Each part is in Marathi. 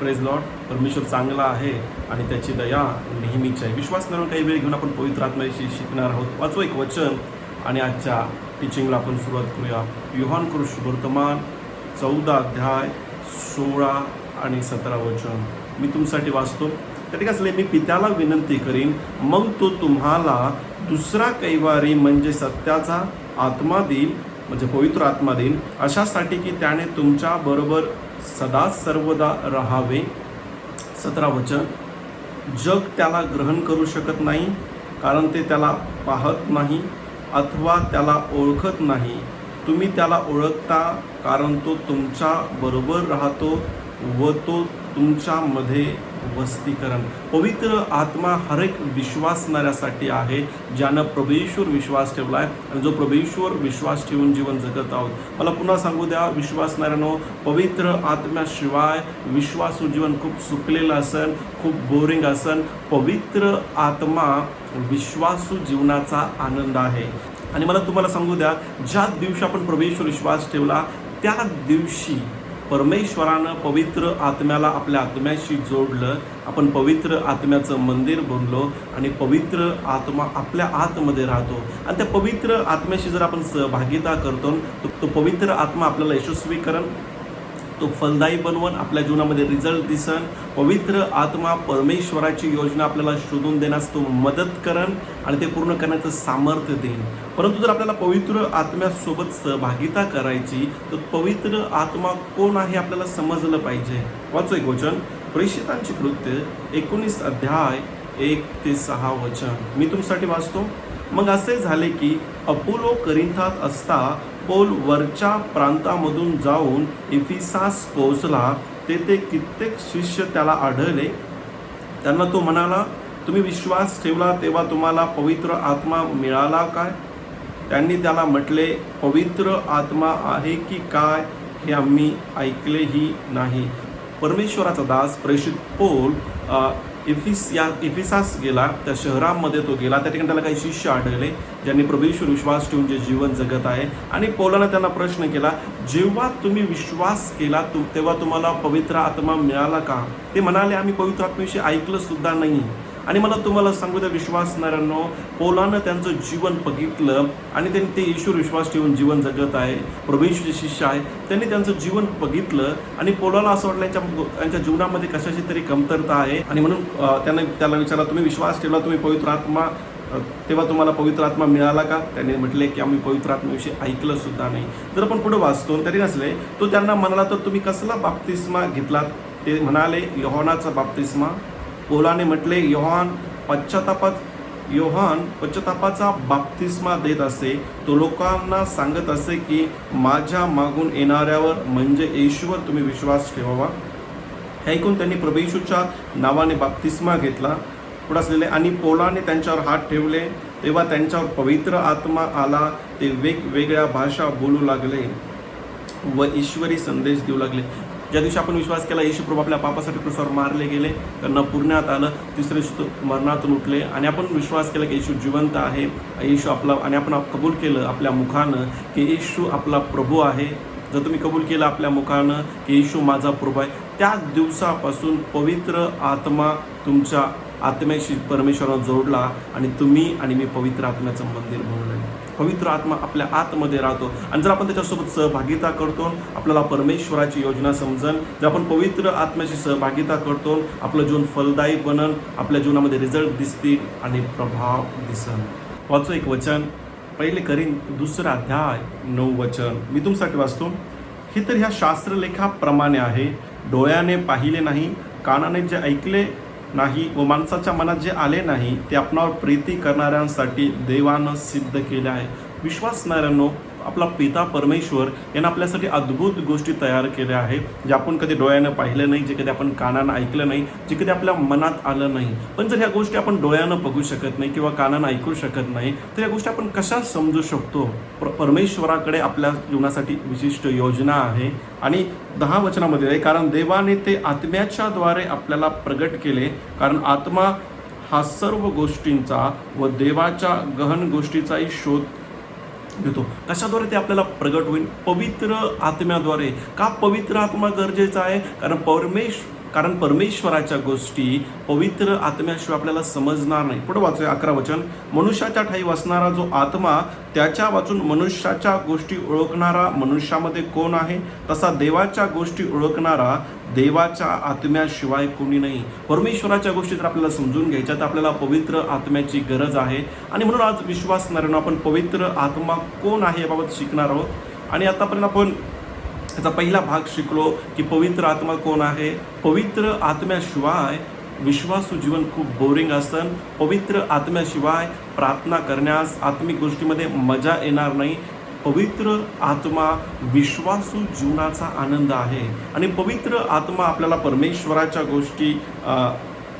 प्रेज लॉर्ड परमेश्वर चांगला आहे आणि त्याची दया नेहमीच आहे. विश्वास करून काही वेळ घेऊन आपण पवित्र आत्म्याशी शिकणार आहोत. वाचू एक वचन आणि आजच्या टीचिंगला आपण सुरुवात करूया. युहान कृष वर्तमान चौदा अध्याय सोळा आणि सतरा वचन. मी तुमच्यासाठी वाचतो. तर ठीक असले मी पित्याला विनंती करीन मग तो तुम्हाला दुसरा कैवारी म्हणजे सत्याचा आत्मा देईल म्हणजे पवित्र आत्मा देईल अशासाठी की त्याने तुमच्या बरोबर सदा सर्वदा राहावे. सतरा वचन. जग त्याला ग्रहण करू शकत नाही कारण ते त्याला पाहत नाही अथवा त्याला ओळखत नाही. तुम्ही त्याला ओळखता कारण तो तुमच्या बरोबर राहतो व तो तुमच्यामध्ये वस्तीकरण. पवित्र आत्मा हर एक विश्वासणाऱ्यासाठी आहे ज्यानं प्रभेश्वर विश्वास ठेवला आहे आणि जो प्रभेश्वर विश्वास ठेवून जीवन जगत आहोत. मला पुन्हा सांगू द्या विश्वासणाऱ्यानो पवित्र आत्म्याशिवाय विश्वासू जीवन खूप सुकलेलं असन खूप बोरिंग असन. पवित्र आत्मा विश्वासू जीवनाचा आनंद आहे. आणि मला तुम्हाला सांगू द्या ज्या दिवशी आपण प्रभेश्वर विश्वास ठेवला त्या दिवशी परमेश्वरानं पवित्र आत्म्याला आपल्या आत्म्याशी जोडलं. आपण पवित्र आत्म्याचं मंदिर बनलो आणि पवित्र आत्मा आपल्या आतमध्ये राहतो. आणि त्या पवित्र आत्म्याशी जर आपण सहभागिता करतो तो तो पवित्र आत्मा आपल्याला यशस्वी करण तो फलदायी बनवून आपल्या जीवनामध्ये रिझल्ट दिसन. पवित्र आत्मा परमेश्वराची योजना आपल्याला शोधून देण्यास तो मदत करण आणि ते पूर्ण करण्याचं सामर्थ्य देईन. परंतु जर आपल्याला पवित्र आत्म्यासोबत सहभागिता करायची तर पवित्र आत्मा कोण आहे आपल्याला समजलं पाहिजे? वाचो एक वचन. प्रेषितांची कृत्य एकोणीस अध्याय एक ते सहा वचन. मी तुमच्यासाठी वाचतो. मग असे झाले की अपोलो करिंथात असता पोल वरच्या प्रांतामधून जाऊन इफिसास पोहोचला तेथे कित्येक शिष्य त्याला आढळले. त्यांना तो म्हणाला तुम्ही विश्वास ठेवला तेव्हा तुम्हाला पवित्र आत्मा मिळाला काय? त्यांनी त्याला म्हटले पवित्र आत्मा आहे की काय हे आम्ही ऐकलेही नाही. परमेश्वराचा दास प्रेषित पोल इफिस या इफिसास गेला त्या शहरामध्ये तो गेला. त्या ठिकाणी त्याला काही शिष्य आढळले ज्यांनी प्रभूश्वर विश्वास ठेवून जे जीवन जगत आहे. आणि पोलानं त्यांना प्रश्न केला जेव्हा तुम्ही विश्वास केला तु तेव्हा तुम्हाला पवित्र आत्मा मिळाला का? ते म्हणाले आम्ही पवित्र आत्म्याविषयी ऐकलं सुद्धा नाही. आणि मला तुम्हाला सांगू द्या विश्वासणाऱ्यांनो पोलानं त्यांचं जीवन बघितलं आणि त्यांनी ते ईश्वर विश्वास ठेवून जीवन जगत आहे. प्रभूचे शिष्य आहे. त्यांनी त्यांचं जीवन बघितलं आणि पोलाला असं वाटलं यांच्या यांच्या जीवनामध्ये कशाची तरी कमतरता आहे? आणि म्हणून त्यांना त्याला विचारला तुम्ही विश्वास ठेवला तुम्ही पवित्र आत्मा तेव्हा तुम्हाला पवित्र आत्मा मिळाला का? त्यांनी म्हटले की आम्ही पवित्र आत्म्याविषयी ऐकलं सुद्धा नाही. जर आपण पुढे वाचतो तरी नसले तो त्यांना म्हणाला तर तुम्ही कसला बाप्तिस्मा घेतलात? ते म्हणाले यहोनाचा बाप्तिस्मा पोलाने म्हटले योहान पश्चातापात योहान पश्चातापाचा बाप्तिस्मा देत असे. तो लोकांना सांगत असे की माझ्या मागून येणाऱ्यावर म्हणजे येशूवर तुम्ही विश्वास ठेवावा. ऐकून त्यांनी प्रभेशूच्या नावाने बाप्तिस्मा घेतला. पुढे असलेले आणि पोलाने त्यांच्यावर हात ठेवले. तेव्हा त्यांच्यावर पवित्र आत्मा आला. ते वेगवेगळ्या भाषा बोलू लागले व ईश्वरी संदेश देऊ लागले. ज्या दिवशी आपण विश्वास केला येशू प्रभू आपल्या पापासाठी क्रुसावर मारले गेले त्यांना पुरण्यात आलं तिसरे दिवशी मरणातून उठले. आणि आपण विश्वास केला की येशू जिवंत आहे. येशू आपला आणि आपण कबूल केलं आपल्या मुखानं की येशू आपला प्रभू आहे. जर तुम्ही कबूल केलं आपल्या मुखानं की येशू माझा प्रभू आहे त्या दिवसापासून पवित्र आत्मा तुमच्या आत्म्याशी परमेश्वराला जोडला आणि तुम्ही आणि मी पवित्र आत्म्याचं मंदिर बनवलं. पवित्र आत्मा आपल्या आतमध्ये राहतो. आणि जर आपण त्याच्यासोबत सहभागिता करतो आपल्याला परमेश्वराची योजना समजन. जर आपण पवित्र आत्म्याशी सहभागिता करतो आपलं जीवन फलदायी बनन आपल्या जीवनामध्ये रिझल्ट दिसतील आणि प्रभाव दिसन. वाचो एक वचन. पहिले करीन दुसरा अध्याय नऊ वचन. मी तुमच्यासाठी वाचतो. हे तर ह्या शास्त्रलेखाप्रमाणे आहे. डोळ्याने पाहिले नाही कानाने जे ऐकले नाही व माणसाच्या मनात जे आले नाही ते आपणावर प्रीती करणाऱ्यांसाठी देवानं सिद्ध केले आहे. विश्वासणाऱ्यांनो आपला पिता परमेश्वर यानं आपल्यासाठी अद्भुत गोष्टी तयार केल्या आहेत जे आपण कधी डोळ्यानं पाहिलं नाही जे कधी आपण कानानं ऐकलं नाही जे कधी आपल्या मनात आलं नाही. पण जर ह्या गोष्टी आपण डोळ्यानं बघू शकत नाही किंवा कानानं ऐकू शकत नाही तर या गोष्टी आपण कशा समजू शकतो? पर परमेश्वराकडे आपल्या जीवनासाठी विशिष्ट योजना आहे. आणि दहा वचनामध्ये आहे कारण देवाने ते आत्म्याच्याद्वारे आपल्याला प्रगट केले कारण आत्मा हा सर्व गोष्टींचा व देवाच्या गहन गोष्टीचाही शोध घेतो. कशाद्वारे ते आपल्याला प्रगट होईल? पवित्र आत्म्याद्वारे. का पवित्र आत्मा गरजेचा आहे? कारण परमेश कारण परमेश्वराच्या गोष्टी पवित्र आत्म्याशिवाय आपल्याला समजणार नाही. पुढे वाचूया अकरा वचन. मनुष्याच्या ठाई वाचणारा जो आत्मा त्याच्या वाचून मनुष्याच्या गोष्टी ओळखणारा मनुष्यामध्ये कोण आहे? तसा देवाच्या गोष्टी ओळखणारा देवाच्या आत्म्याशिवाय कोणी नाही. परमेश्वराच्या गोष्टी जर आपल्याला समजून घ्यायच्या तर आपल्याला पवित्र आत्म्याची गरज आहे. आणि म्हणून आज विश्वास नारायण आपण पवित्र आत्मा कोण आहे याबाबत शिकणार आहोत. आणि आतापर्यंत आपण त्याचा पहिला भाग शिकलो की पवित्र आत्मा कोण आहे? पवित्र आत्म्याशिवाय विश्वासू जीवन खूप बोरिंग असन पवित्र आत्म्याशिवाय प्रार्थना करण्यास आत्मिक गोष्टीमध्ये मजा येणार नाही. पवित्र आत्मा विश्वासू जीवनाचा आनंद आहे. आणि पवित्र आत्मा आपल्याला परमेश्वराच्या गोष्टी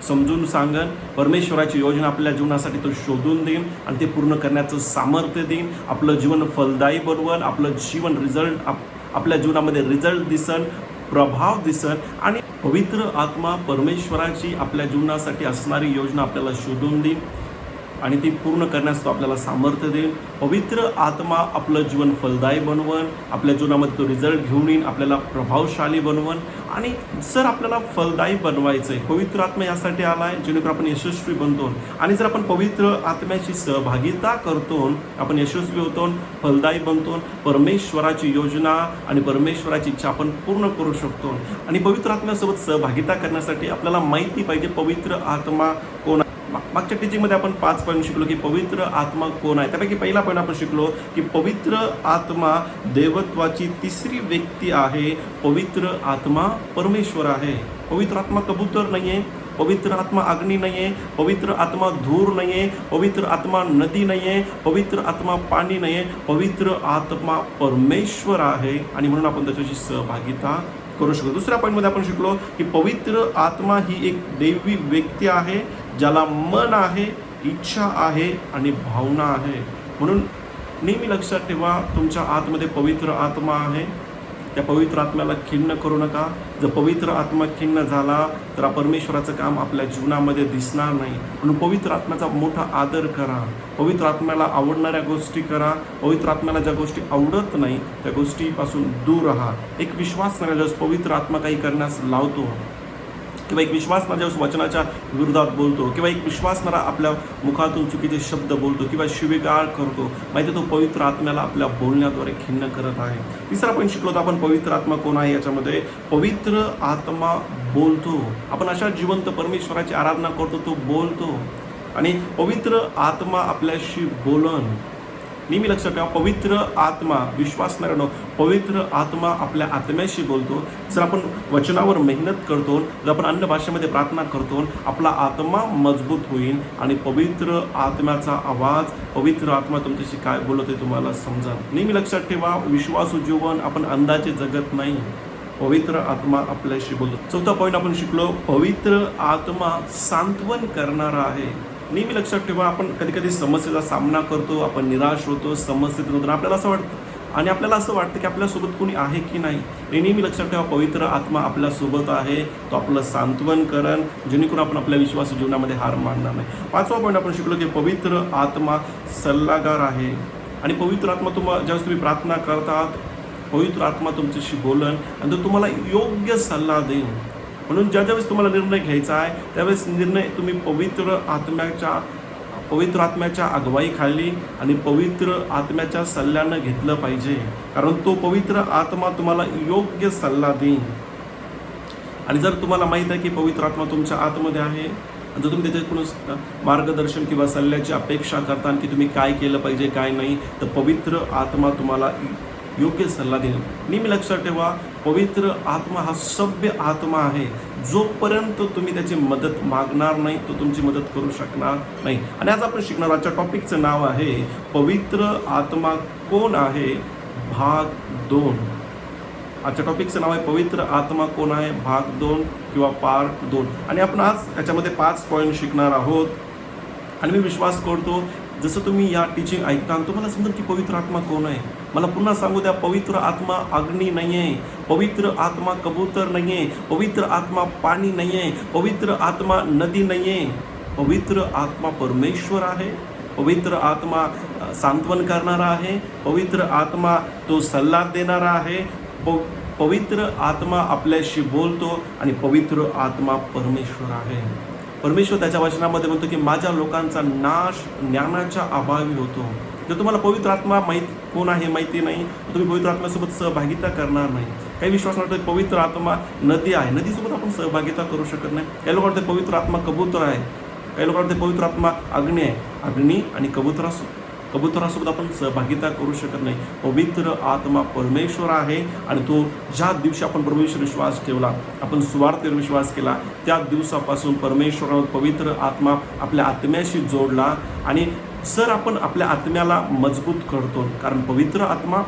समजून सांगन. परमेश्वराची योजना आपल्या जीवनासाठी तो शोधून देईन आणि ते पूर्ण करण्याचं सामर्थ्य देईन. आपलं जीवन फलदायी बनवल आपलं जीवन रिझल्ट आप आपल्या जीवनामध्ये रिझल्ट दिसन प्रभाव दिसन आणि पवित्र आत्मा परमेश्वराची आपल्या जीवनासाठी असणारी योजना आपल्याला शोधून देईन आणि ती पूर्ण करण्यास तो आपल्याला सामर्थ्य देईल. पवित्र आत्मा आपलं जीवन फलदायी बनवण आपल्या जीवनामध्ये तो रिझल्ट घेऊन येईन आपल्याला प्रभावशाली बनवण आणि जर आपल्याला फलदायी बनवायचं आहे पवित्र आत्मा यासाठी आला आहे जेणेकरून आपण यशस्वी बनतो आणि जर आपण पवित्र आत्म्याची सहभागिता करतो आपण यशस्वी होतो फलदायी बनतो परमेश्वराची योजना आणि परमेश्वराची इच्छा आपण पूर्ण करू शकतो आणि पवित्र आत्म्यासोबत सहभागिता करण्यासाठी आपल्याला माहिती पाहिजे पवित्र आत्मा कोण मागच्या टीचिंगमध्ये आपण पाच पॉईंट शिकलो की पवित्र आत्मा कोण आहे त्यापैकी पहिला पॉईंट आपण शिकलो की पवित्र आत्मा देवत्वाची तिसरी व्यक्ती आहे पवित्र आत्मा परमेश्वर आहे पवित्र आत्मा कबूतर नाही आहे पवित्र आत्मा अग्नी नाही आहे पवित्र आत्मा धूर नाही आहे पवित्र आत्मा नदी नाही आहे पवित्र आत्मा पाणी नाही आहे पवित्र आत्मा परमेश्वर आहे आणि म्हणून आपण त्याच्याशी सहभागिता करू शकतो दुसऱ्या पॉईंटमध्ये आपण शिकलो की पवित्र आत्मा ही एक देवी व्यक्ती आहे ज्याला मन आहे इच्छा आहे आणि भावना आहे. म्हणून नेहमी लक्षात ठेवा तुमच्या आतमध्ये पवित्र आत्मा आहे. त्या पवित्र आत्म्याला खिन्न करू नका. जर पवित्र आत्मा खिन्न झाला तर परमेश्वराचं काम आपल्या जीवनामध्ये दिसणार नाही. म्हणून पवित्र आत्म्याचा मोठा आदर करा. पवित्र आत्म्याला आवडणाऱ्या गोष्टी करा. पवित्र आत्म्याला ज्या गोष्टी आवडत नाही त्या गोष्टीपासून दूर राहा. एक विश्वास नाही ज्यावेळेस पवित्र आत्मा काही करण्यास लावतो किंवा एक विश्वास माझ्या वचनाच्या विरोधात बोलतो किंवा एक विश्वासणारा आपल्या मुखातून चुकीचे शब्द बोलतो किंवा शिवेगाळ करतो माहिती तो पवित्र आत्म्याला आपल्या बोलण्याद्वारे खिन्न करत आहे. तिसरा आपण शिकलो तर आपण पवित्र आत्मा कोण आहे याच्यामध्ये? पवित्र आत्मा बोलतो. आपण अशा जिवंत परमेश्वराची आराधना करतो तो बोलतो. आणि पवित्र आत्मा आपल्याशी बोलन. नेहमी लक्षात ठेवा. पवित्र आत्मा विश्वास न पवित्र आत्मा आपल्या आत्म्याशी बोलतो. जर आपण वचनावर मेहनत करतो जर आपण अन्य भाषेमध्ये प्रार्थना करतो आपला आत्मा मजबूत होईल आणि पवित्र आत्म्याचा आवाज पवित्र आत्मा तुमच्याशी काय बोलत आहे तुम्हाला समजा नेहमी लक्षात ठेवा. विश्वासू जीवन आपण अंदाजे जगत नाही. पवित्र आत्मा आपल्याशी बोलतो. चौथा पॉईंट आपण शिकलो. पवित्र आत्मा सांत्वन करणारा आहे. नेहमी लक्षात ठेवा आपण कधी कधी समस्येचा सामना करतो आपण निराश होतो समस्येत नंतर आपल्याला असं वाटतं. आणि आपल्याला असं वाटतं की आपल्यासोबत कोणी आहे की नाही? हे नेहमी लक्षात ठेवा पवित्र आत्मा आपल्यासोबत आहे. तो आपलं सांत्वन करण जेणेकरून आपण आपल्या विश्वास जीवनामध्ये हार मानणार नाही. पाचवा पॉईंट आपण शिकलो की पवित्र आत्मा सल्लागार आहे. आणि पवित्र आत्मा तुम्हाला ज्यावेळेस तुम्ही प्रार्थना करतात पवित्र आत्मा तुमच्याशी बोलन आणि तो तुम्हाला योग्य सल्ला देईन म्हणून ज्या ज्यावेळेस तुम्हाला निर्णय घ्यायचा आहे त्यावेळेस निर्णय तुम्ही पवित्र आत्म्याच्या पवित्र आत्म्याच्या अगवाईखाली आणि पवित्र आत्म्याच्या सल्ल्यानं घेतलं पाहिजे. कारण तो पवित्र आत्मा तुम्हाला योग्य सल्ला देईन. आणि जर तुम्हाला माहीत आहे की पवित्र आत्मा तुमच्या आतमध्ये आहे जर तुम्ही त्याच्याकडून मार्गदर्शन किंवा सल्ल्याची अपेक्षा करता की तुम्ही काय केलं पाहिजे काय नाही तर पवित्र आत्मा तुम्हाला योग्य सल्ला देईल. नेहमी लक्षात ठेवा पवित्र आत्मा हा सभ्य आत्मा आहे. जोपर्यंत तुम्ही त्याची मदत मागणार नाही तो तुमची मदत करू शकणार नाही. आणि आज आपण शिकणार आजच्या टॉपिकचं नाव आहे पवित्र आत्मा कोण आहे? भाग दोन. आजच्या टॉपिकचं नाव आहे पवित्र आत्मा कोण आहे? भाग दोन किंवा पार्ट दोन. आणि आपण आज याच्यामध्ये पाच पॉईंट शिकणार आहोत. आणि मी विश्वास करतो जसं तुम्ही या टीचिंग ऐकता तुम्हाला समजेल की पवित्र आत्मा कोण आहे? मला पुन्हा सांगू द्या पवित्र आत्मा अग्नी नाही आहे पवित्र आत्मा कबूतर नाही आहे पवित्र आत्मा पाणी नाही आहे पवित्र आत्मा नदी नाही आहे पवित्र आत्मा परमेश्वर आहे पवित्र आत्मा सांत्वन करणारा आहे पवित्र आत्मा तो सल्ला देणारा आहे प- पवित्र आत्मा आपल्याशी बोलतो आणि पवित्र आत्मा परमेश्वर आहे. परमेश्वर त्याच्या वचनामध्ये म्हणतो की माझ्या लोकांचा नाश ज्ञानाच्या अभावी होतो. जर तुम्हाला पवित्र आत्मा माहीत कोण आहे माहिती नाही तुम्ही पवित्र आत्म्यासोबत सहभागिता करणार नाही. काही विश्वास वाटतं पवित्र आत्मा नदी आहे. नदीसोबत आपण सहभागिता करू शकत नाही. काही लोक वाटते पवित्र आत्मा कबूतर आहे. काही लोक वाटते पवित्र आत्मा अग्नी आहे. अग्नी आणि कबुतरा कबुतरासोबत आपण सहभागिता करू शकत नाही. पवित्र आत्मा परमेश्वर आहे आणि तो ज्या दिवशी आपण परमेश्वर विश्वास ठेवला आपण सुवार्थेवर विश्वास केला त्या दिवसापासून परमेश्वरावर पवित्र आत्मा आपल्या आत्म्याशी जोडला आणि सर आपण आपल्या आत्म्याला मजबूत करतो कारण पवित्र आत्मा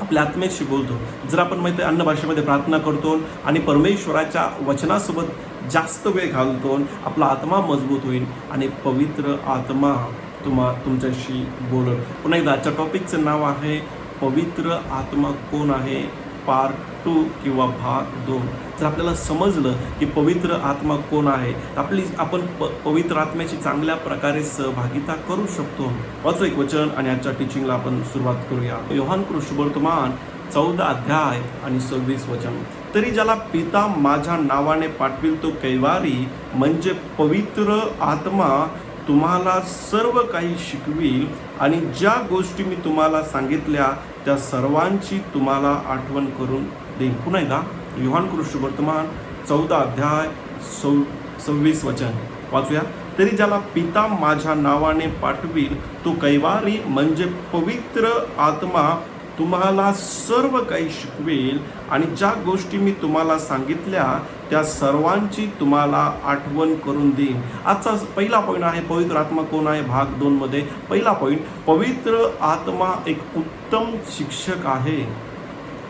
आपल्या आत्म्याशी बोलतो. जर आपण माहिती आहे अन्न भाषेमध्ये प्रार्थना करतो आणि परमेश्वराच्या वचनासोबत जास्त वेळ घालतो आपला आत्मा मजबूत होईल आणि पवित्र आत्मा तुम्हा तुमच्याशी बोलत पुन्हा एकदा आजच्या टॉपिकचं नाव आहे पवित्र आत्मा कोण आहे? पार्ट टू किंवा भाग दोन. जर आपल्याला समजलं की पवित्र आत्मा कोण आहे तर आपली आपण प पवित्र आत्म्याची चांगल्या प्रकारे सहभागिता करू शकतो. वाचू एक वचन आणि आजच्या टीचिंगला आपण सुरुवात करूया. योहान कृष्णवर्तमान चौदा अध्याय आणि सव्वीस वचन. तरी ज्याला पिता माझ्या नावाने पाठविल तो कैवारी म्हणजे पवित्र आत्मा तुम्हाला सर्व काही शिकवील आणि ज्या गोष्टी मी तुम्हाला सांगितल्या त्या सर्वांची तुम्हाला आठवण करून देईन. पुन्हा एकदा युहान कृष्ण वर्तमान चौदा अध्याय सौ सव्वीस वचन. वाचूया. तरी ज्याला पिता माझ्या नावाने पाठवील तो कैवारी म्हणजे पवित्र आत्मा तुम्हाला सर्व काही शिकवेल. आणि ज्या गोष्टी मी तुम्हाला सांगितल्या त्या सर्वांची तुम्हाला आठवण करून देईन. आजचा पहिला पॉईंट आहे पवित्र आत्मा कोण आहे? भाग दोनमध्ये पहिला पॉईंट पवित्र आत्मा एक उत्तम शिक्षक आहे.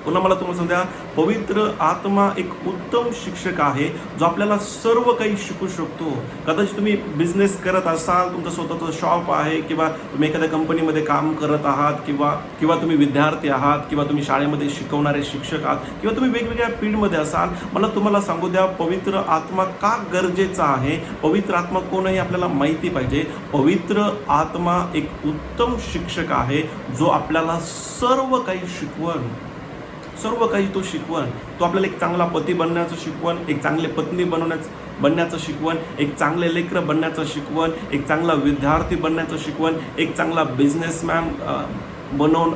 पुन्हा मला तुम्हाला सांगा पवित्र आत्मा एक उत्तम शिक्षक आहे जो आपल्याला सर्व काही शिकू शकतो. कदाचित तुम्ही बिझनेस करत असाल तुमचं स्वतःचं शॉप आहे किंवा तुम्ही एखाद्या कंपनीमध्ये काम करत आहात किंवा किंवा तुम्ही विद्यार्थी आहात किंवा तुम्ही शाळेमध्ये शिकवणारे शिक्षक आहात किंवा तुम्ही वेगवेगळ्या फील्डमध्ये असाल मला तुम्हाला सांगू द्या पवित्र आत्मा का गरजेचा आहे? पवित्र आत्मा कोण आपल्याला माहिती पाहिजे. पवित्र आत्मा एक उत्तम शिक्षक आहे जो आपल्याला सर्व काही शिकवण सर्व काही तो शिकवण तो आपल्याला एक चांगला पती बनण्याचं शिकवण एक चांगले पत्नी बनवण्याचं बनण्याचं शिकवण एक चांगले लेकरं बनण्याचं शिकवण एक चांगला विद्यार्थी बनण्याचं शिकवण एक चांगला बिझनेसमॅन बनवून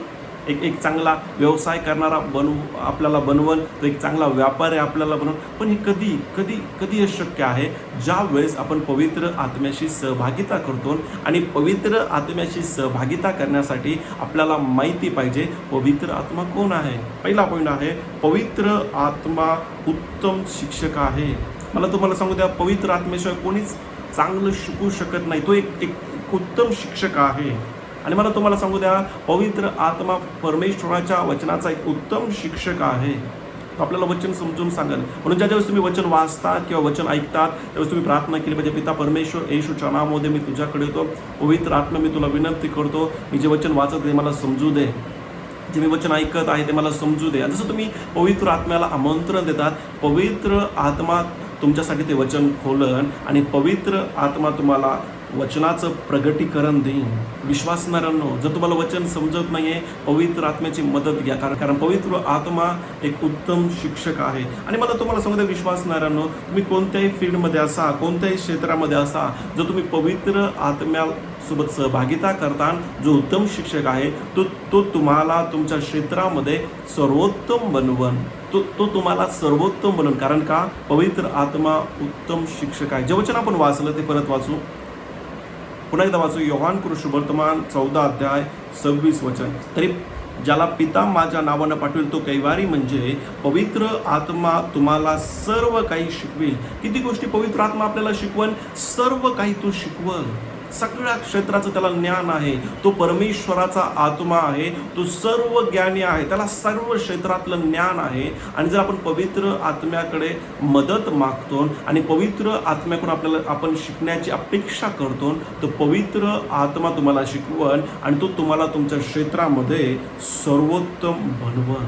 एक एक चांगला व्यवसाय करणारा बनव आपल्याला बनवल तो एक चांगला व्यापारी आपल्याला बनवल. पण हे कधी कधी कधी हे शक्य आहे? ज्या वेळेस आपण पवित्र आत्म्याशी सहभागिता करतो आणि पवित्र आत्म्याशी सहभागिता करण्यासाठी आपल्याला माहिती पाहिजे पवित्र आत्मा कोण आहे? पहिला पॉईंट आहे पवित्र आत्मा उत्तम शिक्षक आहे. मला तुम्हाला सांगू द्या पवित्र आत्म्याशिवाय कोणीच चांगलं शिकू शकत नाही. तो एक एक उत्तम शिक्षक आहे. आणि मला तुम्हाला सांगू द्या पवित्र आत्मा परमेश्वराच्या वचनाचा एक उत्तम शिक्षक आहे. तो आपल्याला वचन समजून सांगेल. म्हणून ज्या ज्यावेळेस तुम्ही वचन वाचतात किंवा वचन ऐकतात त्यावेळेस तुम्ही प्रार्थना केली पाहिजे पिता परमेश्वर येशूच्या नावामध्ये मी तुझ्याकडे येतो. पवित्र आत्मा मी तुला विनंती करतो. मी जे वचन वाचत ते मला समजू दे. जे मी वचन ऐकत आहे ते मला समजू दे. जसं तुम्ही पवित्र आत्म्याला आमंत्रण देतात पवित्र आत्मा तुमच्यासाठी ते वचन खोलन आणि पवित्र आत्मा तुम्हाला वचनाचं प्रगटीकरण देईन. विश्वासणाऱ्यांनो जर तुम्हाला वचन समजत नाही आहे पवित्र आत्म्याची मदत घ्या. कारण कारण पवित्र आत्मा एक उत्तम शिक्षक आहे. आणि मला तुम्हाला सांगते विश्वासणाऱ्यांनो तुम्ही कोणत्याही फील्डमध्ये असा कोणत्याही क्षेत्रामध्ये असा जर तुम्ही पवित्र आत्म्यासोबत सहभागिता करता जो उत्तम शिक्षक आहे तो तो तुम्हाला तुमच्या क्षेत्रामध्ये सर्वोत्तम बनवण तो तो तुम्हाला सर्वोत्तम बनवून. कारण का? पवित्र आत्मा उत्तम शिक्षक आहे. जे वचन आपण वाचलं ते परत वाचू. पुन्हा एकदा वाचू. योहान कृष्ण वर्तमान चौदा अध्याय सव्वीस वचन. तरी ज्याला पिता माझ्या नावानं पाठवेल तो कैवारी म्हणजे पवित्र आत्मा तुम्हाला सर्व काही शिकवेल. किती गोष्टी पवित्र आत्मा आपल्याला शिकवल सर्व काही तो शिकवल. सगळ्या क्षेत्राचं त्याला ज्ञान आहे. तो परमेश्वराचा आत्मा आहे. तो सर्व ज्ञानी आहे. त्याला सर्व क्षेत्रातलं ज्ञान आहे. आणि जर आपण पवित्र आत्म्याकडे मदत मागतो आणि पवित्र आत्म्याकडून आपल्याला आपण शिकण्याची अपेक्षा करतो तर पवित्र आत्मा तुम्हाला शिकवण आणि तो तुम्हाला तुमच्या क्षेत्रामध्ये सर्वोत्तम बनवण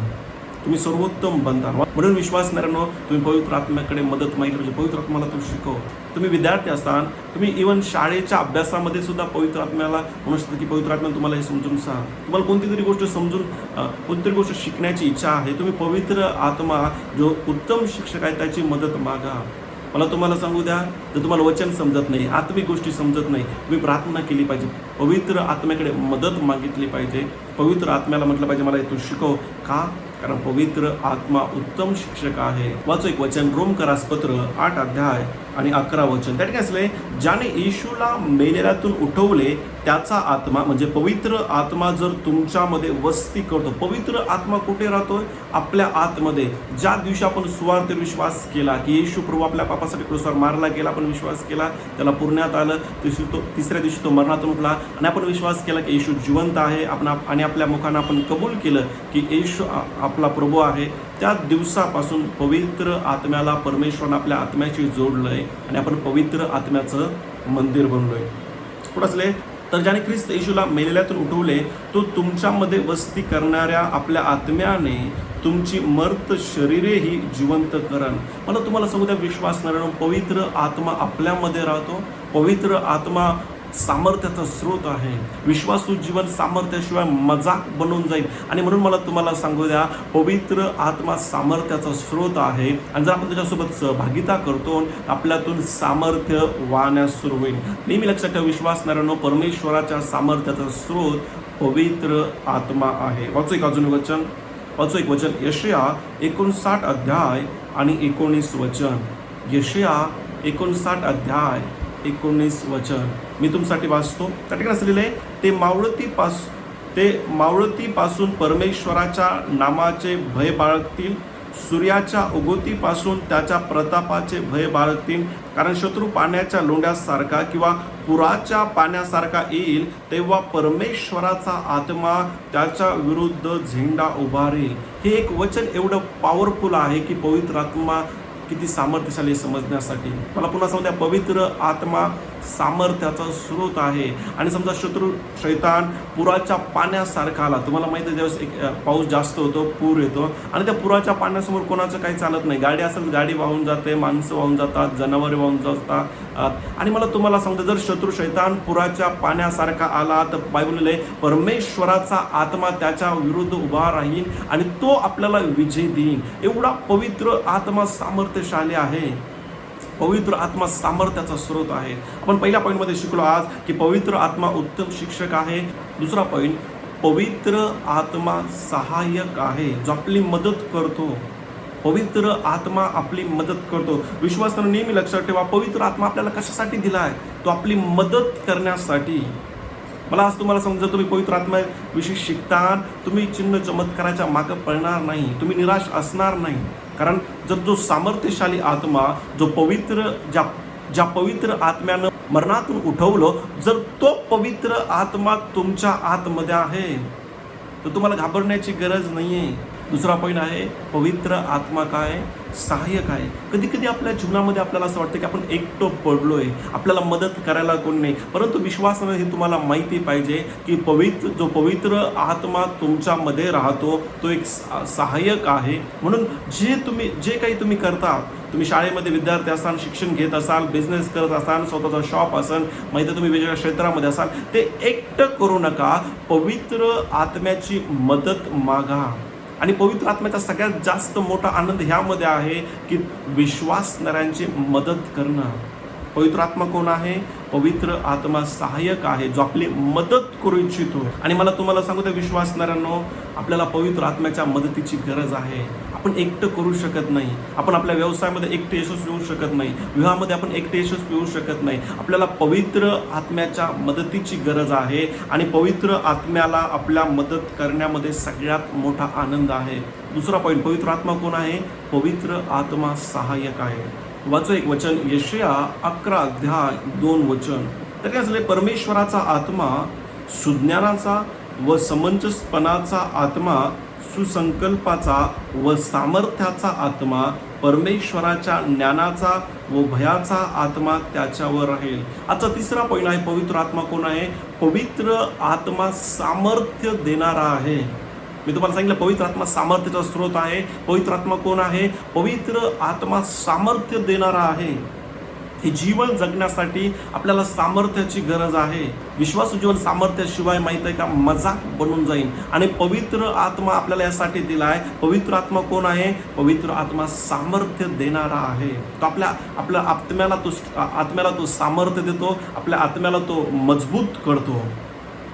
तुम्ही सर्वोत्तम बनता म्हणून विश्वासणाऱ्यांनो तुम्ही पवित्र आत्म्याकडे मदत मागितली म्हणजे पवित्र आत्म्याला तुम्ही शिकव. तुम्ही विद्यार्थी असताना तुम्ही इवन शाळेच्या अभ्यासामध्ये सुद्धा पवित्र आत्म्याला म्हणू शकता की पवित्र आत्म्या तुम्हाला हे समजून सांग. तुम्हाला कोणती तरी गोष्ट समजून अ, कोणतीतरी गोष्ट शिकण्याची इच्छा आहे तुम्ही पवित्र आत्मा जो उत्तम शिक्षक आहे त्याची मदत मागा. मला तुम्हाला सांगू द्या जर तुम्हाला वचन समजत नाही आत्मिक गोष्टी समजत नाही तुम्ही प्रार्थना केली पाहिजे. पवित्र आत्म्याकडे मदत मागितली पाहिजे. पवित्र आत्म्याला म्हटलं पाहिजे मला हे तू शिकव. का? कारण पवित्र आत्मा उत्तम शिक्षक आहे. वाचो एक वचन रोम करासपत्र आठ अध्याय आणि अकरा वचन. त्या ठिकाणी असले ज्याने येशूला मेलेल्यातून उठवले त्याचा आत्मा म्हणजे पवित्र आत्मा जर तुमच्यामध्ये वस्ती करतो पवित्र आत्मा कुठे राहतोय? आपल्या आतमध्ये. ज्या दिवशी आपण सुवार्थ विश्वास केला की येशू प्रभू आपल्या पापासाठी क्रुसावर मारला गेला आपण विश्वास केला त्याला पुरण्यात आलं दिवशी तो तिसऱ्या दिवशी तो मरणातून उठला आणि आपण विश्वास केला की येशू जिवंत आहे आपण आणि आपल्या मुखानं आपण कबूल केलं की येशू आपला प्रभू आहे. त्या दिवसापासून पवित्र आत्म्याला परमेश्वरानं आपल्या आत्म्याशी जोडलंय आणि आपण पवित्र आत्म्याचं मंदिर बनलोय. कुठं असले तर ज्याने ख्रिस्त येशूला मेलेल्यातून उठवले तो तुमच्यामध्ये वस्ती करणाऱ्या आपल्या आत्म्याने तुमची मर्त शरीरेही जिवंत करण. मला तुम्हाला सांगू विश्वास नारायण पवित्र आत्मा आपल्यामध्ये राहतो. पवित्र आत्मा सामर्थ्याचा स्रोत आहे. विश्वासू जीवन सामर्थ्याशिवाय मजाक बनून जाईल. आणि म्हणून मला तुम्हाला सांगू द्या पवित्र आत्मा सामर्थ्याचा स्रोत आहे. आणि जर आपण त्याच्यासोबत सहभागिता करतो आपल्यातून सामर्थ्य वाहण्यास सुरू होईल. नेहमी लक्षात ठेवा विश्वासणाऱ्यांनो परमेश्वराच्या सामर्थ्याचा स्रोत पवित्र आत्मा आहे. वाचू एक अजून वचन. वाचू एक वचन. यशया एकोणसाठ अध्याय आणि एकोणीस वचन. यशया एकोणसाठ अध्याय एकोणीस वचन. मी तुमच्यासाठी वाचतो. त्या ठिकाणी आहे ते मावळतीपास ते मावळतीपासून परमेश्वराच्या नामाचे भय बाळगतील. सूर्याच्या उगवतीपासून त्याच्या प्रतापाचे भय बाळगतील. कारण शत्रू पाण्याच्या लोंढ्यासारखा किंवा पुराच्या पाण्यासारखा येईल तेव्हा परमेश्वराचा आत्मा त्याच्या विरुद्ध झेंडा उभारेल हे एक वचन एवढं पॉवरफुल आहे की पवित्र आत्मा किती सामर्थ्यशाली समजण्यासाठी. मला पुन्हा सांगू द्या पवित्र आत्मा सामर्थ्याचा स्रोत आहे. आणि समजा शत्रू शैतान पुराच्या पाण्यासारखा आला. तुम्हाला माहिती आहे ज्यावेळेस एक पाऊस जास्त होतो पूर येतो. आणि त्या पुराच्या पाण्यासमोर कोणाचं काही चालत नाही. गाडी असेल गाडी वाहून जाते माणसं वाहून जातात जनावरे वाहून जातात. आणि मला तुम्हाला सांगतो जर शत्रू शैतान पुराच्या पाण्यासारखा आला तर बायबल परमेश्वराचा आत्मा त्याच्या विरुद्ध उभा राहील आणि तो आपल्याला विजय देईन. एवढा पवित्र आत्मा सामर्थ्यशाली आहे. पवित्र आत्मा सामर्थ्याचा स्रोत आहे. आपण पहिल्या पॉईंटमध्ये शिकलो आज की पवित्र आत्मा उत्तम शिक्षक आहे. दुसरा पॉईंट पवित्र आत्मा सहाय्यक आहे जो आपली मदत करतो. पवित्र आत्मा आपली मदत करतो. विश्वासानं नेहमी लक्षात ठेवा पवित्र आत्मा आपल्याला कशासाठी दिला आहे तो आपली मदत करण्यासाठी. मला आज तुम्हाला समजा तुम्ही पवित्र आत्म्याविषयी शिकता तुम्ही चिन्ह चमत्काराच्या मागं पळणार नाही तुम्ही निराश असणार नाही. कारण जर जो सामर्थ्यशाली आत्मा जो पवित्र ज्या ज्या पवित्र आत्म्यानं मरणातून उठवलं जर तो पवित्र आत्मा तुमच्या आतमध्ये आहे तर तुम्हाला घाबरण्याची गरज नाही आहे दुसरा पॉईंट आहे पवित्र आत्मा काय? सहाय्यक आहे. कधी कधी आपल्या जीवनामध्ये आपल्याला असं वाटतं की आपण एकटोप पडलो आहे आपल्याला मदत करायला कोण नाही. परंतु विश्वासानं हे तुम्हाला माहिती पाहिजे की पवित्र जो पवित्र आत्मा तुमच्यामध्ये राहतो तो एक सा- सहाय्यक आहे. म्हणून जे तुम्ही जे काही तुम्ही करता तुम्ही शाळेमध्ये विद्यार्थी असाल शिक्षण घेत असाल बिझनेस करत असाल स्वतःचा शॉप असाल माहिती तुम्ही वेगवेगळ्या क्षेत्रामध्ये असाल ते एकटं करू नका. पवित्र आत्म्याची मदत मागा. आणि पवित्र आत्म्याचा सगळ्यात जास्त मोठा आनंद ह्यामध्ये आहे की विश्वासणाऱ्यांची मदत करणं. पवित्र आत्मा कोण आहे? पवित्र आत्मा सहाय्यक आहे जो आपली मदत करू इच्छितो. आणि मला तुम्हाला सांगू त्या विश्वासणाऱ्यांनो आपल्याला पवित्र आत्म्याच्या मदतीची गरज आहे. आपण एकटं करू शकत नाही. आपण आपल्या व्यवसायामध्ये एकटे यशस्वी होऊ शकत नाही. विवाहामध्ये आपण एकटे यशस्वी होऊ शकत नाही. आपल्याला पवित्र आत्म्याच्या मदतीची गरज आहे आणि पवित्र आत्म्याला आपल्या मदत करण्यामध्ये सगळ्यात मोठा आनंद आहे. दुसरा पॉईंट पवित्र आत्मा कोण आहे? पवित्र आत्मा सहाय्यक आहे. वाचो एक वचन यशया अकरा अध्याय दोन वचन. तर काय झाले परमेश्वराचा आत्मा सुज्ञानाचा व समंजसपणाचा आत्मा सुसंकल्पाचा व सामर्थ्याचा आत्मा परमेश्वराच्या ज्ञानाचा व भयाचा आत्मा त्याच्यावर राहील. आजचा तिसरा पॉईंट आहे पवित्र आत्मा कोण आहे? पवित्र आत्मा सामर्थ्य देणारा आहे. मी तुम्हाला सांगितलं पवित्र आत्मा सामर्थ्याचा स्रोत आहे. पवित्र आत्मा कोण आहे? पवित्र आत्मा सामर्थ्य देणारा आहे. हे जीवन जगण्यासाठी आपल्याला सामर्थ्याची गरज आहे. विश्वासू जीवन सामर्थ्याशिवाय माहीत आहे का? मजाक बनून जाईल आणि पवित्र आत्मा आपल्याला यासाठी दिला आहे. पवित्र आत्मा कोण आहे? पवित्र आत्मा सामर्थ्य देणारा आहे. तो आपल्या आपल्या आत्म्याला तो आत्म्याला तो सामर्थ्य देतो. आपल्या आत्म्याला तो मजबूत करतो.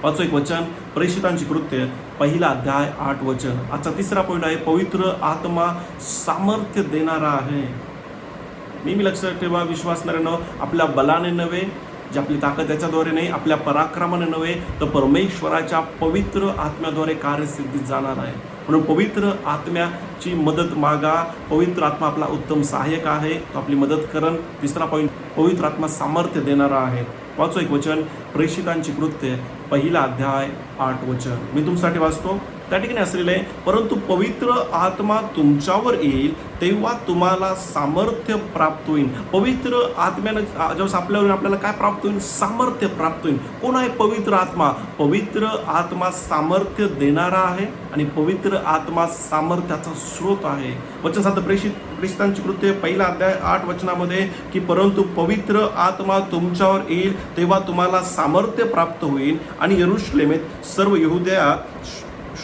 पाचवं एक वचन प्रेषितांची कृत्य पहिला अध्याय आठ वचन. आजचा तिसरा पॉईंट आहे पवित्र आत्मा सामर्थ्य देणारा आहे. नेहमी लक्षात ठेवा विश्वासणाऱ्यानं आपल्या बलाने नव्हे जी आपली ताकद त्याच्याद्वारे नाही आपल्या पराक्रमाने नव्हे तर परमेश्वराच्या पवित्र आत्म्याद्वारे कार्यसिद्धीत जाणार आहे. म्हणून पवित्र आत्म्याची मदत मागा. पवित्र आत्मा आपला उत्तम सहाय्यक आहे. तो आपली मदत करण. तिसरा पॉईंट पवित्र आत्मा सामर्थ्य देणारा आहे. वाचो एक वचन प्रेषितांची कृत्य पहिला अध्याय आठ वचन. मी तुमच्यासाठी वाचतो. त्या ठिकाणी असलेलं आहे परंतु पवित्र आत्मा तुमच्यावर येईल तेव्हा तुम्हाला सामर्थ्य प्राप्त होईल. पवित्र आत्म्यानं जेव्हा सापल्यावर आपल्याला काय प्राप्त होईल? सामर्थ्य प्राप्त होईल. कोण आहे पवित्र आत्मा? पवित्र आत्मा सामर्थ्य देणारा आहे आणि पवित्र आत्मा सामर्थ्याचा स्रोत आहे. वचन साधं प्रेषित प्रेषितांची कृत्य पहिला अध्याय आठ वचनामध्ये की परंतु पवित्र आत्मा तुमच्यावर येईल तेव्हा तुम्हाला सामर्थ्य प्राप्त होईल. आणि यरुश्लेमेत सर्व यहुद्या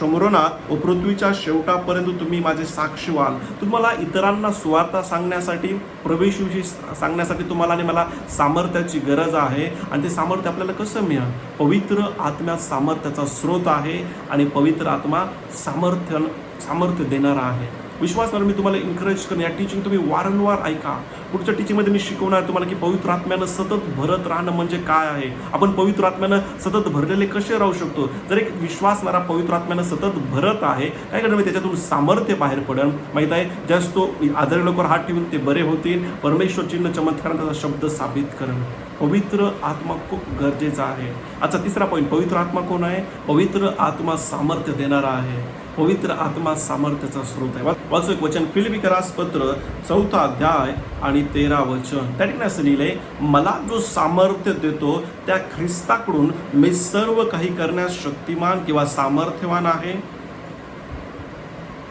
शंभरोना व पृथ्वीच्या शेवटापर्यंत तुम्ही माझे साक्षी व्हाल तुम्हाला इतरांना स्वार्थ सांगण्यासाठी प्रवेशविषयी सांगण्यासाठी तुम्हाला आणि मला सामर्थ्याची गरज आहे. आणि ते सामर्थ्य आपल्याला कसं मिळेल? पवित्र आत्म्यात सामर्थ्याचा स्रोत आहे आणि पवित्र आत्मा सामर्थ्य सामर्थ्य देणारा आहे. विश्वासवर मी तुम्हाला इन्करेज करेन या टीचिंग तुम्ही वारंवार ऐका. पुढच्या टीचिंगमध्ये मी शिकवणार तुम्हाला की पवित्र आत्म्यानं सतत भरत राहणं म्हणजे काय आहे? आपण पवित्र आत्म्यानं सतत भरलेले कसे राहू शकतो? जर एक विश्वासणारा पवित्र आत्म्यानं सतत भरत आहे काय करणार मी? त्याच्यातून सामर्थ्य बाहेर पडेल. माहीत आहे? जास्त तो आजारी लोकांवर हात ठेवून ते बरे होतील. परमेश्वर चिन्ह चमत्कार त्याचा शब्द साबित करणं पवित्र आत्मा खूप गरजेचा आहे. आजचा तिसरा पॉईंट पवित्र आत्मा कोण आहे? पवित्र आत्मा सामर्थ्य देणारा आहे. पवित्र आत्मा सामर्थ्याचा स्रोत आहे. वाचो एक वचन फिलिपिकरास पत्र चौथा अध्याय आणि तेरा वचन. त्या ठिकाणी असं लिहिलंय मला जो सामर्थ्य देतो त्या ख्रिस्ताकडून मी सर्व काही करण्यास शक्तिमान किंवा सामर्थ्यवान आहे.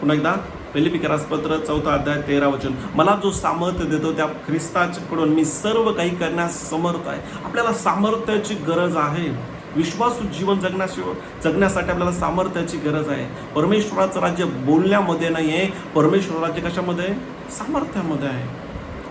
पुन्हा एकदा फिलिपिकरास पत्र चौथा अध्याय तेरा वचन. मला जो सामर्थ्य देतो त्या ख्रिस्ताकडून मी सर्व काही करण्यास समर्थ आहे. आपल्याला सामर्थ्याची गरज आहे. विश्वासू जीवन जगण्याशिवाय जगण्यासाठी आपल्याला सामर्थ्याची गरज आहे. परमेश्वराचं राज्य बोलण्यामध्ये नाही आहे परमेश्वर राज्य कशामध्ये? आहे? सामर्थ्यामध्ये आहे.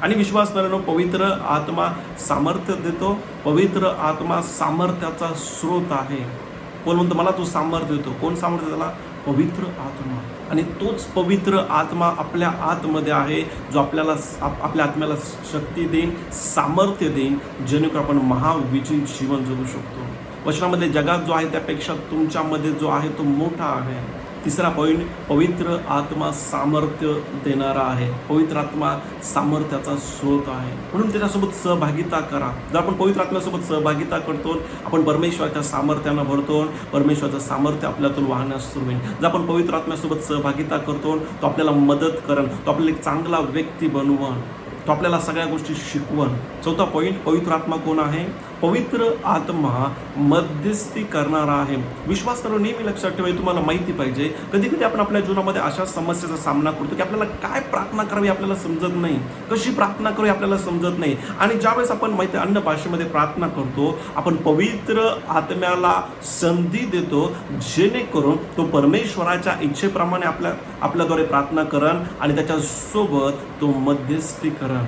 आणि विश्वासणाऱ्यानं पवित्र आत्मा सामर्थ्य देतो. पवित्र आत्मा सामर्थ्याचा स्रोत आहे. कोण म्हणतो मला तो सामर्थ्य देतो. कोण सामर्थ्य त्याला पवित्र आत्मा. आणि तोच पवित्र आत्मा आपल्या आतमध्ये आहे जो आपल्याला आप- आपल्या आत्म्याला शक्ती देईन सामर्थ्य देईन जेणेकरून आपण महाविजयी जीवन जगू शकतो. वचनामध्ये जगात जो आहे त्यापेक्षा तुमच्यामध्ये जो आहे तो मोठा आहे. तिसरा पॉईंट पवित्र आत्मा सामर्थ्य देणारा आहे. पवित्र आत्मा सामर्थ्याचा स्रोत आहे. म्हणून त्याच्यासोबत सहभागिता करा. जर आपण पवित्र आत्म्यासोबत सहभागिता करतो आपण परमेश्वराच्या सामर्थ्यानं भरतो परमेश्वराचं सामर्थ्य आपल्यातून वाहण्यास सुरू होईल. जर आपण पवित्र आत्म्यासोबत सहभागिता करतो तो आपल्याला मदत करण तो आपल्याला एक चांगला व्यक्ती बनवण तो आपल्याला सगळ्या गोष्टी शिकवण चौथा पॉईंट पवित्र आत्मा कोण आहे? पवित्र आत्मा मध्यस्थी करणारा आहे. विश्वास करून नेहमी लक्षात ठेवा तुम्हाला माहिती पाहिजे. कधी कधी आपण आपल्या जीवनामध्ये अशा समस्येचा सामना करतो की आपल्याला काय प्रार्थना करावी आपल्याला समजत नाही. कशी प्रार्थना करावी आपल्याला समजत नाही. आणि ज्यावेळेस आपण माहिती अन्य भाषेमध्ये प्रार्थना करतो आपण पवित्र आत्म्याला संधी देतो जेणेकरून तो परमेश्वराच्या इच्छेप्रमाणे आपल्या आपल्याद्वारे प्रार्थना करण आणि त्याच्यासोबत तो मध्यस्थी करण.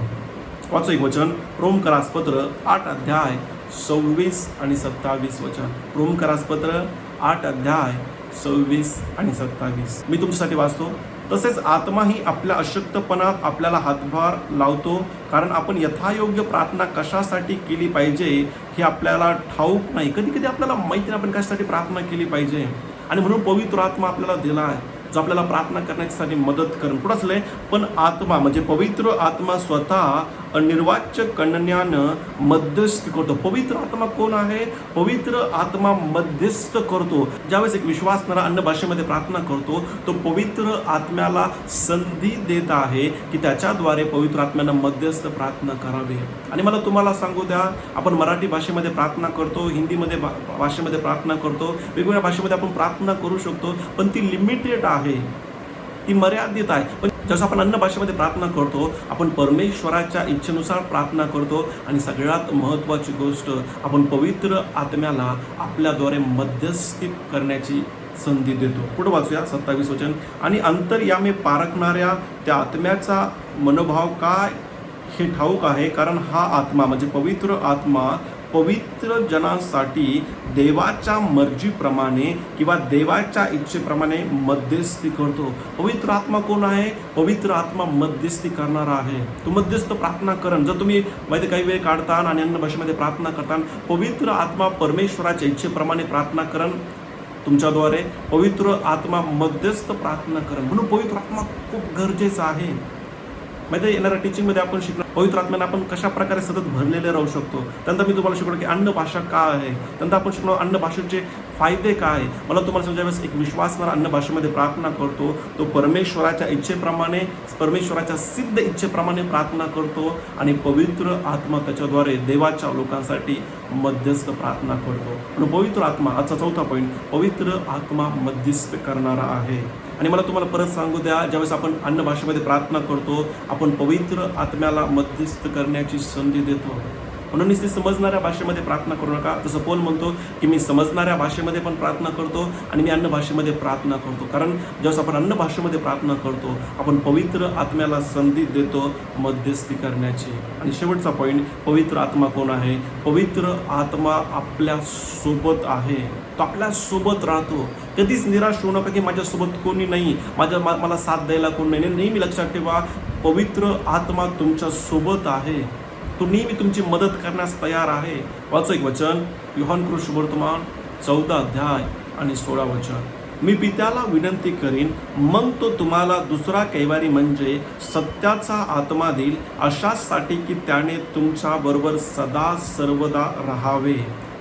वाचो एक वचन रोमकरासपत्र आठ अध्याय सव्वीस आणि सत्तावीस वचन. रोमकरासपत्र आठ अध्याय सव्वीस आणि सत्तावीस. मी तुमच्यासाठी वाचतो. तसेच आत्माही आपल्या अशक्तपणात आपल्याला हातभार लावतो कारण आपण यथायोग्य प्रार्थना कशासाठी केली पाहिजे हे आपल्याला ठाऊक नाही. कधी कधी आपल्याला माहिती नाही आपण कशासाठी प्रार्थना केली पाहिजे. आणि म्हणून पवित्र आत्मा आपल्याला दिला आहे जो आपल्याला प्रार्थना करण्यासाठी मदत करून. कुठं असलंय पण आत्मा म्हणजे पवित्र आत्मा स्वतः निर्वाच्य कन्यानं मध्यस्थ करतो. पवित्र आत्मा कोण आहे? पवित्र आत्मा मध्यस्थ करतो. ज्यावेळेस एक विश्वासणारा अन्न भाषेमध्ये प्रार्थना करतो तो पवित्र आत्म्याला संधी देत आहे की त्याच्याद्वारे पवित्र आत्म्यानं मध्यस्थ प्रार्थना करावी. आणि मला तुम्हाला सांगू द्या आपण मराठी भाषेमध्ये प्रार्थना करतो हिंदीमध्ये भा- भाषेमध्ये प्रार्थना करतो वेगवेगळ्या भाषेमध्ये आपण प्रार्थना करू शकतो पण ती लिमिटेड आहे. ती मर्यादित आहे. पण जसं आपण अन्न भाषेमध्ये प्रार्थना करतो आपण परमेश्वराच्या इच्छेनुसार प्रार्थना करतो आणि सगळ्यात महत्त्वाची गोष्ट आपण पवित्र आत्म्याला आपल्याद्वारे मध्यस्थी करण्याची संधी देतो. पुढे वाचूया सत्तावीस वचन. आणि अंतरयामे पारखणाऱ्या त्या आत्म्याचा मनोभाव काय? हे ठाऊक आहे कारण हा आत्मा म्हणजे पवित्र आत्मा पवित्र जनांसाठी देवाच्या मर्जीप्रमाणे किंवा देवाच्या इच्छेप्रमाणे मध्यस्थी करतो. पवित्र आत्मा कोण आहे? पवित्र आत्मा मध्यस्थी करणारा आहे. तो मध्यस्थ प्रार्थना करण जर तुम्ही माहिती काही वेळ काढता आणि अन्न भाषेमध्ये प्रार्थना करता पवित्र आत्मा परमेश्वराच्या इच्छेप्रमाणे प्रार्थना करण तुमच्याद्वारे. पवित्र आत्मा मध्यस्थ प्रार्थना करण म्हणून पवित्र आत्मा खूप गरजेचा आहे. माहिती आहे, येणाऱ्या टीचिंगमध्ये आपण शिकलो. पवित्र आत्म्याने आपण कशा प्रकारे सतत भरलेले राहू शकतो? त्यानंतर मी तुम्हाला शिकलो की अन्न भाषा काय आहे? त्यानंतर आपण शिकलो अन्न भाषेचे फायदे काय आहे? मला तुम्हाला समजा वेळेस एक विश्वासणारा अन्न भाषेमध्ये प्रार्थना करतो. तो परमेश्वराच्या इच्छेप्रमाणे परमेश्वराच्या सिद्ध इच्छेप्रमाणे प्रार्थना करतो आणि पवित्र आत्मा त्याच्याद्वारे देवाच्या लोकांसाठी मध्यस्थ प्रार्थना करतो. पण पवित्र आत्मा आजचा चौथा पॉईंट पवित्र आत्मा मध्यस्थ करणारा आहे. आणि मला तुम्हाला परत सांगू द्या ज्यावेळेस आपण अन्न भाषेमध्ये प्रार्थना करतो आपण पवित्र आत्म्याला मध्यस्थ करण्याची संधी देतो. म्हणून ती समजणाऱ्या भाषेमध्ये प्रार्थना करू नका. जसं पोल म्हणतो की मी समजणाऱ्या भाषेमध्ये पण प्रार्थना करतो आणि मी अन्न भाषेमध्ये प्रार्थना करतो. कारण जेव्हा आपण अन्न भाषेमध्ये प्रार्थना करतो आपण पवित्र आत्म्याला संधी देतो मध्यस्थी करण्याची. आणि शेवटचा पॉईंट पवित्र आत्मा कोण आहे? पवित्र आत्मा आपल्यासोबत आहे. तो आपल्यासोबत राहतो. कधीच निराश होऊ नका की माझ्यासोबत कोणी नाही. माझ्या मा- मला साथ द्यायला कोण नाही. नेहमी लक्षात ठेवा पवित्र आत्मा तुमच्यासोबत आहे. तो नेहमी तुमची मदत करण्यास तयार आहे. वाचं एक वचन. युहान कृष वर्तमान चौदा अध्याय आणि सोळा वचन. मी पित्याला विनंती करीन मग तो तुम्हाला दुसरा कैवारी म्हणजे सत्याचा आत्मा देईल अशासाठी की त्याने तुमच्या बरोबर सदा सर्वदा राहावे.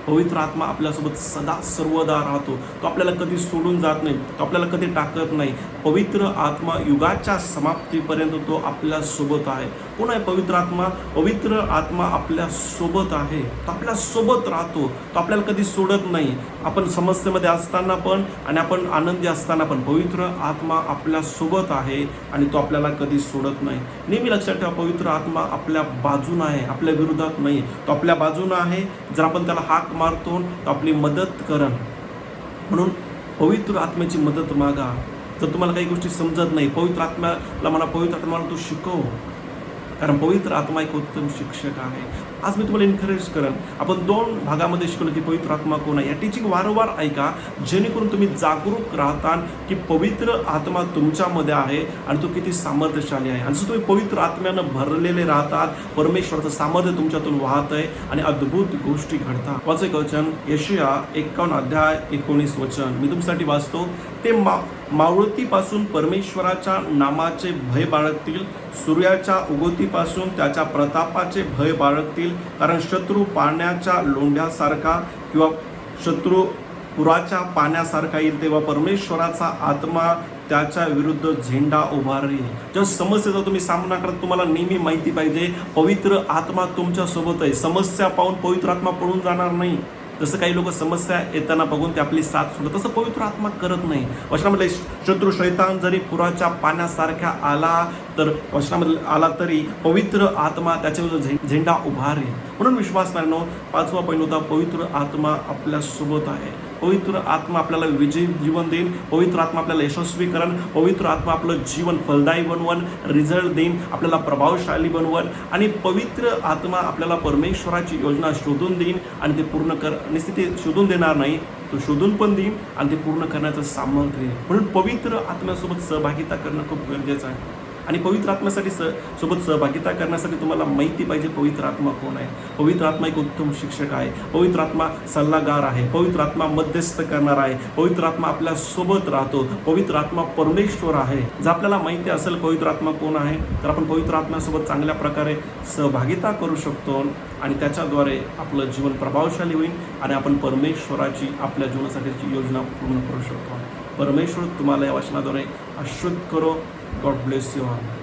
पवित्र आत्मा आपल्यासोबत सदा सर्वदा राहतो. तो आपल्याला कधी सोडून जात नाही तो आपल्याला कधी टाकत नाही. पवित्र आत्मा युगाच्या समाप्तीपर्यंत तो आपल्यासोबत आहे. कोण आहे पवित्र आत्मा पवित्र आत्मा आपल्यासोबत आहे. तो आपल्यासोबत राहतो. तो आपल्याला कधी सोडत नाही. आपण समस्येमध्ये असताना पण आणि आपण आनंदी असताना पण पवित्र आत्मा आपल्यासोबत आहे आणि तो आपल्याला कधी सोडत नाही. नेहमी लक्षात ठेवा पवित्र आत्मा आपल्या बाजून आहे. आपल्या विरोधात नाही तो आपल्या बाजून आहे. जर आपण त्याला हाक मारतो तो आपली मदत करण म्हणून पवित्र आत्म्याची मदत मागा. जर तुम्हाला काही गोष्टी समजत नाही पवित्र आत्म्याला मला पवित्र आत्म्याला तू शिकव. कारण पवित्र आत्मा एक उत्तम शिक्षक आहे. आज मी तुम्हाला एनकरेज करेन आपण दोन भागामध्ये शिकलो की पवित्र आत्मा कोण आहे? या टीचिंग वारंवार ऐका जेणेकरून तुम्ही जागरूक राहता की पवित्र आत्मा तुमच्यामध्ये आहे आणि तो किती सामर्थ्यशाली आहे. आणि जसं तुम्ही पवित्र आत्म्यानं भरलेले राहतात परमेश्वराचं सामर्थ्य तुमच्यातून वाहत आहे आणि अद्भुत गोष्टी घडतात. वाच एक वचन यशया एकावन्न अध्याय एकोणीस वचन. मी तुमच्यासाठी वाचतो ते मा मावळतीपासून परमेश्वराच्या नामाचे भय बाळगतील सूर्याच्या उगवतीपासून त्याच्या प्रतापाचे भय बाळगतील कारण शत्रू पाण्याच्या लोंढ्यासारखा किंवा शत्रू पुराच्या पाण्यासारखा येईल तेव्हा परमेश्वराचा आत्मा त्याच्या विरुद्ध झेंडा उभारेल जेव्हा समस्येचा तुम्ही सामना करत तुम्हाला नेहमी माहिती पाहिजे पवित्र आत्मा तुमच्यासोबत आहे. समस्या पाहून पवित्र आत्मा पळून जाणार नाही. जसं काही लोक समस्या येताना बघून ते आपली साथ सोडत तसं पवित्र आत्मा करत नाही. वचनामध्ये शत्रू शैतान जरी पुराच्या पाण्यासारख्या आला तर वचनामध्ये आला तरी पवित्र आत्मा त्याच्या झेंडा उभारेल म्हणून विश्वास नाही पाचवा पैलू होता पवित्र आत्मा आपल्यासोबत आहे. पवित्र आत्मा आपल्याला विजयी जीवन देईल पवित्र आत्मा आपल्याला यशस्वी करण पवित्र आत्मा आपलं जीवन फलदायी बनवण रिझल्ट देईन आपल्याला प्रभावशाली बनवण आणि पवित्र आत्मा आपल्याला परमेश्वराची योजना शोधून देईन आणि ते पूर्ण कर निश्चित शोधून देणार नाही तो शोधून पण देईन आणि ते पूर्ण करण्याचं सामर्थ्य म्हणून पवित्र आत्म्यासोबत सहभागिता करणं खूप गरजेचं आहे. आणि पवित्र आत्म्यासाठी स सोबत सहभागिता करण्यासाठी तुम्हाला माहिती पाहिजे पवित्र आत्मा कोण आहे? पवित्र आत्मा एक उत्तम शिक्षक आहे. पवित्र आत्मा सल्लागार आहे. पवित्र आत्मा मध्यस्थ करणार आहे. पवित्र आत्मा आपल्यासोबत राहतो. पवित्र आत्मा परमेश्वर आहे. जर आपल्याला माहिती असेल पवित्र आत्मा कोण आहे तर आपण पवित्र आत्म्यासोबत चांगल्या प्रकारे सहभागिता करू शकतो आणि त्याच्याद्वारे आपलं जीवन प्रभावशाली होईल आणि आपण परमेश्वराची आपल्या जीवनासाठीची योजना पूर्ण करू शकतो. परमेश्वर तुम्हाला या वचनाद्वारे आश्रित करो. God bless you all